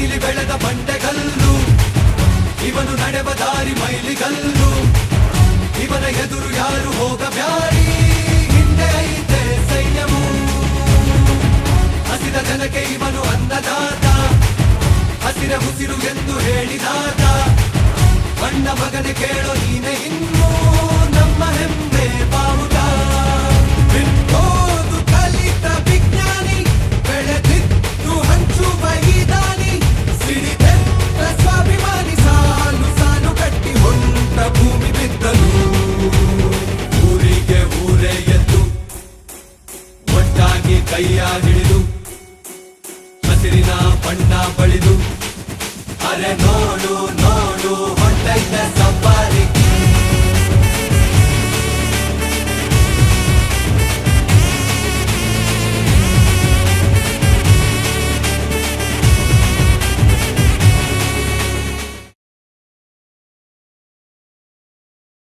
ಬಾನಿಲಿ ಬೆಳೆದ ಬಂಡೆಗಲ್ಲು ಇವನು ನಡೆವ ದಾರಿ ಮೈಲಿಗಲ್ಲು ಇವನ ಎದುರು ಯಾರು ಹೋಗಬ್ಯಾರಿ ಹಿಂದೆ ಐತೆ ಸೈನ್ಯವು. ಹಸಿದ ಜನಕ್ಕೆ ಇವನು ಅನ್ನದಾತ. ಹಸಿರ ಉಸಿರು ಎಂದು ಹೇಳಿದಾತ. ಬಣ್ಣ ಮಗನೆ ಕೇಳೋ ನೀನೆ ಕೈಯ ಹಿಡಿದು ಹಸಿರಿನ ಬಣ್ಣ ಬಳಿ